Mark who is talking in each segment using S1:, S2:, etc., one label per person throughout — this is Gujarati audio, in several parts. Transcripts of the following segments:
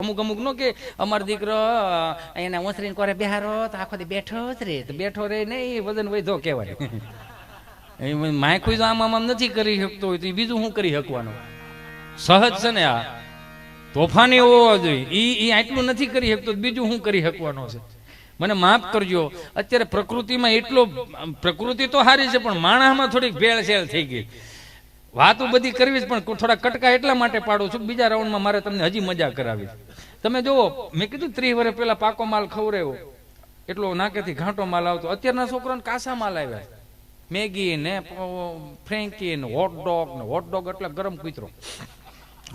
S1: અમુક અમુક નો કે અમારો દીકરો એને ઓસરીને કોરે બિહારો તો આખો બેઠો જ રે. તો બેઠો રે ને એ વજન વધો કહેવાય. એ માયખું આમ આમ આમ નથી કરી શકતો હોય તો બીજું શું કરી શકવાનું? સહજ છે ને આ. તોફાની હોવો જોઈએ. ઈ ઈ આટલું નથી કરી શકતો બીજું શું કરી શકવાનો છે? મને માફ કરજો. અત્યારે પ્રકૃતિમાં એટલો, પ્રકૃતિ તો સારી છે, પણ માણસમાં થોડીક ભેળસેળ થઈ ગઈ. વાતો બધી કરવી જ પણ થોડા કટકા એટલા માટે પાડું છું બીજા રાઉન્ડમાં મારે તમને હજી મજા કરાવી. તમે જુઓ, મેં કીધું ત્રીસ વર્ષ પહેલા પાકો માલ ખવડાવ્યો. એટલો નાકેથી ઘાંટો માલ આવતો. અત્યારના છોકરાને કાસા માલ આવ્યા મેગી ને ફ્રેન્કી ને હોટડોગ ને. હોટડોગ એટલે ગરમ કૂતરો.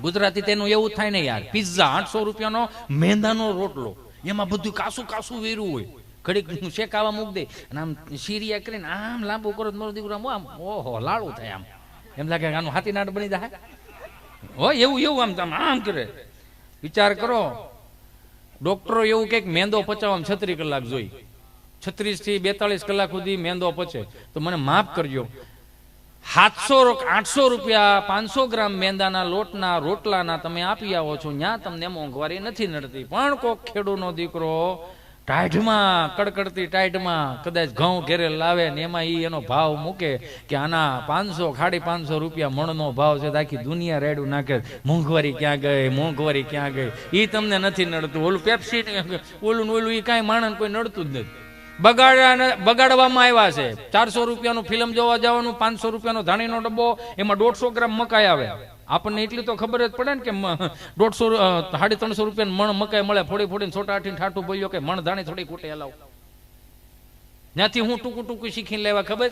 S1: ગુજરાતી તેનું એવું થાય ને યાર. પિઝા આઠસો રૂપિયાનો મેંદાનો રોટલો. એમાં બધું કાસું કાસું વેરું હોય. ઘડીક શેકાવા મૂક દે. અને આમ સીરિયા કરીને આમ લાંબુ કરો મારો દીકરો આમ આમ, ઓહો, લાડુ થાય આમ. એમ લાગે આનું હાથી નાટ બની જાય. હોય એવું એવું આમ આમ કરે. વિચાર કરો. ડોક્ટરો એવું કે મેંદો પચાવવામાં છત્રીસ કલાક જોઈ. છત્રીસથી બેતાલીસ કલાક સુધી મેંદો પચે. તો મને માફ કરજો. સાતસો આઠસો રૂપિયા, પાંચસો ગ્રામ મેંદાના લોટના, રોટલાના તમે આપી આવો છો. ત્યાં તમને મોંઘવારી નથી નડતી. પણ કોક ખેડૂનો દીકરો ટાઈટમાં કડકડતી ટાઢમાં કદાચ ઘઉં ઘેરે લાવે ને એમાં એ એનો ભાવ મૂકે કે આના પાંચસો, ખાડી પાંચસો રૂપિયા મણનો ભાવ છે આખી દુનિયા રેડું નાખે. મોંઘવારી ક્યાં ગઈ, મોંઘવારી ક્યાં ગઈ? એ તમને નથી નડતું. ઓલું પેપ્સી ઓલું ને ઓલું એ કાંઈ માણસ કોઈ નડતું જ નથી. બગાડ્યા બગાડવામાં આવ્યા છે. ચારસો રૂપિયાનું ફિલ્મ જોવા જવાનું, પાંચસો રૂપિયાનો ધાણીનો ડબ્બો, એમાં દોઢસો ગ્રામ મકાઈ આવે. આપણને એટલી તો ખબર જ પડે ને કે દોઢસો સાડી ત્રણસો રૂપિયા મણ મકાઈ મળે, ફોડી ફોડીને છોટા આઠીને ઠાઠું બોલ્યો કે મણ ધાણી થોડી કૂટે હલાવ ત્યાંથી હું ટૂંકું ટૂંકું શીખીને લેવા ખબર?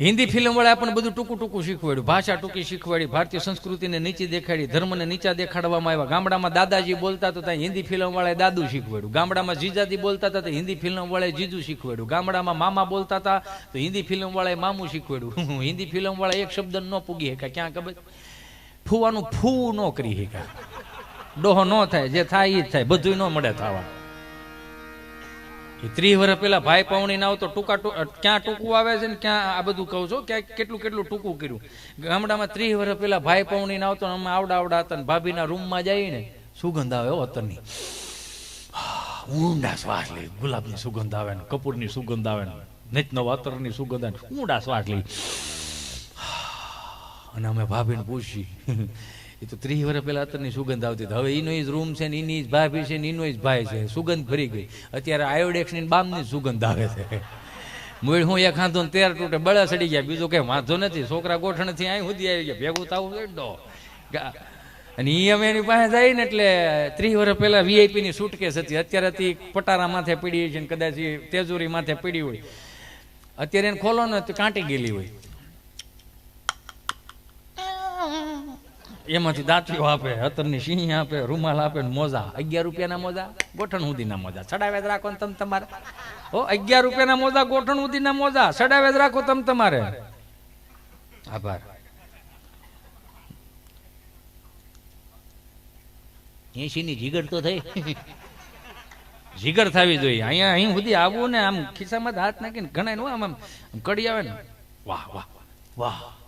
S1: હિન્દી ફિલ્મ વાળા આપણને બધું ટૂંકું ટૂંકું શીખવાડ્યું. ભાષા ટૂંકી શીખવાડી, ભારતીય સંસ્કૃતિને નીચી દેખાડી, ધર્મને નીચા દેખાડવામાં આવ્યા. ગામડામાં દાદાજી બોલતા તો ત્યાં હિન્દી ફિલ્મ વાળાએ દાદુ શીખવાડ્યું. ગામડામાં જીજાજી બોલતા હતા તો હિન્દી ફિલ્મ વાળાએ જીજુ શીખવાડ્યું. ગામડામાં મામા બોલતા હતા, તો હિન્દી ફિલ્મ વાળાએ મામું શીખવાડ્યું. હિન્દી ફિલ્મ વાળા એક શબ્દ ન પૂગી શકા ક્યાં ખબર? ફૂવાનું ફૂ ન કરી શકા ડોહો ન થાય, જે થાય એ જ થાય. બધું ન મળે થવા. ત્રીસ વર્ષ પેલા ભાઈ પાવણી ના આવતો ટૂંકા ક્યાં ટૂંકું આવે છે ને ક્યાં આ બધું કહું છું. ક્યાં કેટલું કેટલું ટૂંકું કર્યું. ગામડામાં ત્રીસ વર્ષ પેલા ભાઈ પાવણી ના આવતો અમે આવડા આવડા હતા ને ભાભીના રૂમમાં જઈએ ને સુગંધ આવે અત્તરની ઊંડા શ્વાસ લે. ગુલાબની સુગંધ આવે ને કપૂરની સુગંધ આવે ને નિતનો વાતરની સુગંધ આવે ઊંડા શ્વાસ લે. અને અમે ભાભીને પૂછી એ તો ત્રીસ વર્ષ પહેલા અત્યારની સુગંધ આવતી હવે એનો જ રૂમ છે ને એની જ ભાભી છે ને એનો જ ભાઈ છે. સુગંધ ભરી ગઈ. અત્યારે આયોડેક્સની બામની સુગંધ આવે છે. મૂળ હું એક ને તેર તૂટે બળા સડી ગયા. બીજું કઈ વાંધો નથી. છોકરા ગોઠણથી અહીં સુધી આવી ગયા. ભેગું થવું છે અને એ અમે એની પાસે જાય ને એટલે ત્રીસ વર્ષ પહેલા વીઆઈપી ની સુટકેસ હતી. અત્યારે હતી પટારા માથે પડી છે ને કદાચ તેજુરી માથે પડી હોય. અત્યારે એને ખોલો ને કાંટી ગયેલી હોય. એમાંથી દાંતરીઓ આપે હતરની સિંહ આપે રૂમાલ આપે ને મોજા. અગિયાર રૂપિયાના મોજા? ગોઠણ સુધીના મોજા. ચડાવે જ રાખો ને તમે તમારે. ઓ અગિયાર રૂપિયાના મોજા ગોઠણ સુધીના મોજા. ચડાવે જ રાખો તમે તમારે. આભાર. એસી ની જીગર તો થઈ. જીગર થવી જોઈએ. અહીંયા અહીં સુધી આવવું ને આમ ખિસ્સામાં હાથ નાખીને ઘણા આમ આમ કડી આવે ને. વાહ વાહ વાહ.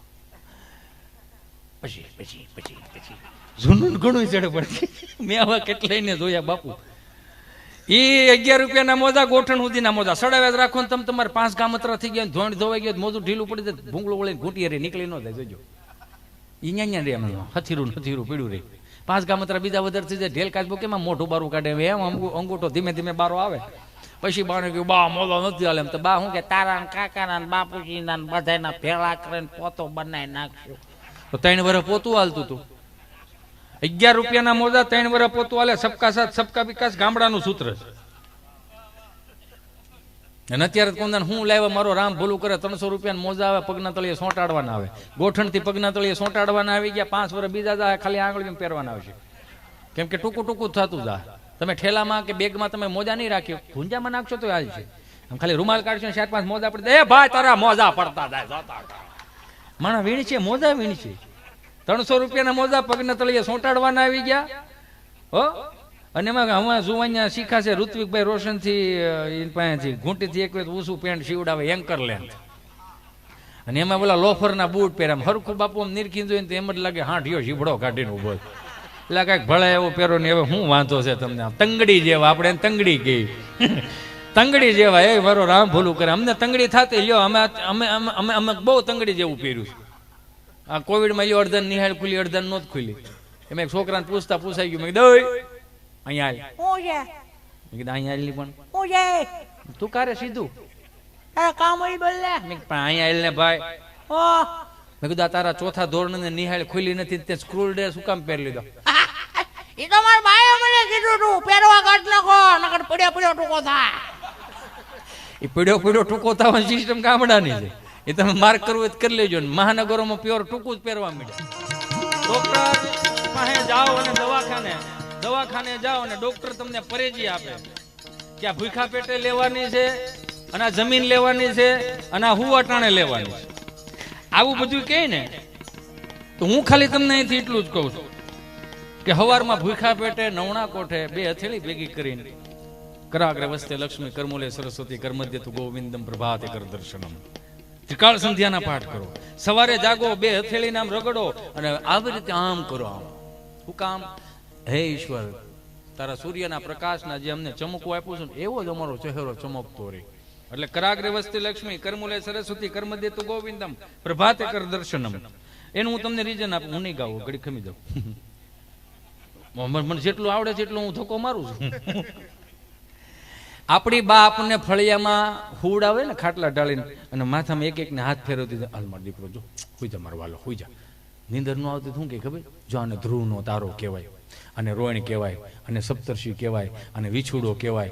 S1: પછી પછી પછી પછી. જૂનું ઘણું ચડે પડે મેં આવા કેટલાય ને જોયા, બાપુ. એ અગિયાર રૂપિયાના મોજા, ગોઠણ સુધીના મોજા. સડાવ્યા રાખો ને તમે, તમારે પાંચ ગામતરા થઈ ગયા ધોણ ધોવાઈ ગયો મોજું ઢીલું પડી જાય ભૂંગળો વળીને ઘૂંટી રે નીકળી ન જાય, જોજો. ઈ ન્યા રે એમ હથીરું હથીરું પીડ્યું રે. પાંચ ગામતરા બીજા વધારે થઈ જાય, ઢેલ કાચબો કેમાં મોઢું બારું કાઢે? એમ અંગુ- અંગૂઠો ધીમે ધીમે બારો આવે. પછી બાણે કહ્યું, બા, મોલો નથી હાલે. એમ તો, બા, હું કે તારા કાકાના બાપુજીના બધાના ભેળા કરીને પોતો બનાવી નાખશું. તો ત્રણ વર્ષ પોતું હાલતું હતું અગિયાર રૂપિયાના મોજા ત્રણ વર્ષ પોતું હાલે, સબકા સાથ, સબકા વિકાસ, ગામડાનું સૂત્ર છે. અને અત્યારે કોંદન હું લાવ્યા, મારો રામ ભૂલું કરે, ત્રણસો રૂપિયા મોજા આવે, પગના તળિયે સોંટાડવાના આવે. ગોઠણથી પગના તળિયે સોંટાડવાના આવી ગયા, પાંચ વર્ષ બીજા જાય ખાલી આંગળી પહેરવાના આવશે. કેમ કે ટૂંકું ટૂંકું થતું જા. તમે ઠેલામાં કે બેગમાં તમે મોજા નહીં રાખ્યો, ભૂંજામાં નાખશો તો હાલ છે. આમ ખાલી રૂમાલ કાઢશો ચાર પાંચ મોજા પડે, એ ભાઈ તારા મોજા પડતા જાય માણા વીણ છે મોજા વીણ છે ત્રણસો રૂપિયાના મોજા પગના તળિયે સોંટાડવાના આવી ગયા. હો? અને એમાં હમણાં સુવાન્યા શીખાશે? ઋત્વિકભાઈ રોશનથી પાસેથી, ઘૂંટીથી એક વખત ઊંચું પેન્ટ શિવડાવે એન્કર લેન્થ અને એમાં પેલા લોફરના બૂટ પહેર્યા. હરખું બાપુ આમ નિરખી જોઈને એમ જ લાગે હાંઠિયો જીભડો કાઢીને ઊભો એટલે કાંઈક ભળે એવો પહેરો ને હવે શું વાંધો છે તમને તંગડી જેવા, આપણે તંગડી કહી તંગડી જેવા, એ મારો રામ ભૂલું કરે. અમને તંગડી થતી, લ્યો, અમે અમે અમે અમે બહુ તંગડી જેવું પહેર્યું છે. આ કોવિડમાં એ અડધન નિહાળ ખુલી અડધન નહોત ખુલી. એમ એક છોકરાને પૂછતા પૂછાઈ ગયું. મેં કીધું અહીંયા આય."
S2: હું
S1: મેં કીધું અહીંયા આવેલી પણ. તું કારે સીધું?
S2: કામ બોલ.
S1: મેં પણ અહીંયા આવેલ ને ભાઈ મેં કીધું આ તારા ચોથા ધોરણ ને નિહાળ ખુલી નથી તે સ્ક્રૂલ ડે શું કામ પહેરી લીધો?
S2: એ તો મારા ભાઈએ મને કીધું તું પહેરવા કાઢ નાખો નકર પડ્યો પડ્યો ટૂંકો થાય.
S1: એ પડ્યો પડ્યો ટૂંકો થવાની સિસ્ટમ ગામડાની છે. એ તમે માર્ક કરવું હોય કરી લેજો ને. મહાનગરોમાં પ્યોર ટૂંકું જ પહેરવા મળે. પાસે જાઓ અને દવાખાને દવાખાને જાઓ અને ડોક્ટર તમને પરેજી આપે. કે આ ભૂખા પેટે લેવાની છે, અને આ જમીન લેવાની છે, અને આ હુવાટાણે લેવાની છે. આવું બધું કહે ને? તો હું ખાલી તમને અહીંથી એટલું જ કહું છું કે હવારમાં ભૂખા પેટે નવણા કોઠે બે હથેળી ભેગી કરીને કરાગ્ર વસ્તે લક્ષ્મી, કરમૂલે સરસ્વતી કર્મધ્ય ગોવિંદમ પ્રભાતે કર દર્શનમ. ત્રિકાળ સંધ્યાના પાઠ કરો. સવારે જાગો, બે હથેળી નામ રગડો અને આવી રીતે આમ કરો આમ. શું કામ? હે ઈશ્વર, તારા સૂર્યના પ્રકાશના જે અમને ચમકવું આપ્યું છે એવો જ અમારો ચહેરો ચમકતો રહે. એટલે કરાગ્રે વસ્તી લક્ષ્મી, કર્મુલે સરસ્વતી, કર્મ દેતુ ગોવિંદમ, પ્રભાતે કર દર્શનમ. એનું હું તમને રીઝન આપું, હું નહીં ગાવું, ઘડી ખમી દઉં. મને જેટલું આવડે છે એટલું હું ધક્કો મારું છું. આપણી બા આપણને ફળિયામાં હુડ આવે ને ખાટલા ઢાળીને, અને માથામાં એક એકને હાથ ફેરવતી હાલ મારો દીકરો, જો, હુઈ જા મારો વાલો, હુઈ જા. નીંદર ન આવતી શું કે ખબર? જો આને ધ્રુવનો તારો કહેવાય, અને રોહિણી કહેવાય, અને સપ્તર્ષિ કહેવાય, અને વિછુડો કહેવાય.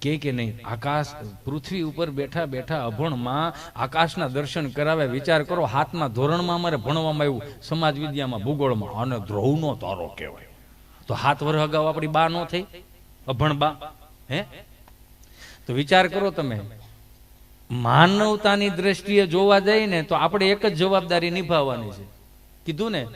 S1: કે કે નહીં, આકાશ, પૃથ્વી ઉપર બેઠા બેઠા અભણમાં આકાશના દર્શન કરાવે વિચાર કરો, હાથમાં ધોરણમાં અમારે ભણવામાં આવ્યું. સમાજ વિદ્યામાં ભૂગોળમાં. અને ધ્રુવનો તારો કહેવાય. તો હાથ વર્ષ અગાઉ આપણી બા નો થઈ. અભણ બા. હે? તો વિચાર કરો તમે. માનવતાની દ્રષ્ટિએ જોવા જઈએ ને તો આપણે એક જ જવાબદારી નિભાવવાની છે. કીધું ને,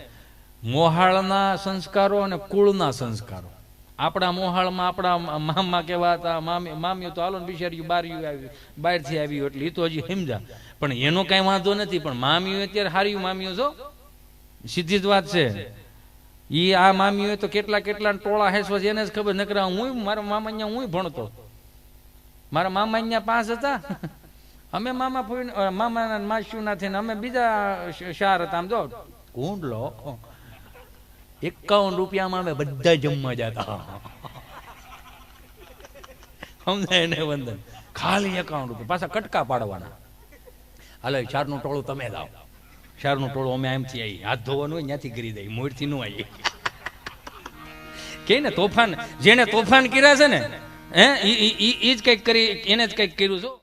S1: મોહાળના સંસ્કારો અને કુળના સંસ્કારો. આપણા મોહાળમાં આપણા મામા કેવા હતા, મામી, મામીઓ તો હાલો ને બિચાર્યું બાર્યું આવ્યું બહારથી આવ્યું એટલે એ તો હજી સમજા પણ એનો કઈ વાંધો નથી, પણ મામીઓ અત્યારે હાર્યું મામીઓ છો? સીધી જ વાત છે. એ આ મામીઓ તો કેટલા કેટલા ટોળા હેસવા એને જ ખબર. નકરા હું, મારા મામા અહીંયા હું ભણતો. મારા મામા અહીંયા પાંચ હતા. અમે મામા ફોઈ મામા માસ્યુ ના થઈને અમે બીજા શ- શાર હતા, આમ જો. કુંડલો એકાવન રૂપિયામાં અમે બધા જમવા જતા. સમજાય ને વંદન. ખાલી એકાવન રૂપિયા. પાછા કટકા પાડવાના. હાલે ચારનું ટોળું તમે લાવો. શારનું ટોળું અમે એમથી આવી હાથ ધોવાનું હોય ત્યાંથી કરી દઈ મોરથી નું આવી કે ને તોફાન જેને તોફાન કર્યા છે ને હે? એ જ કંઈક કરી એને જ કંઈક કર્યું છે?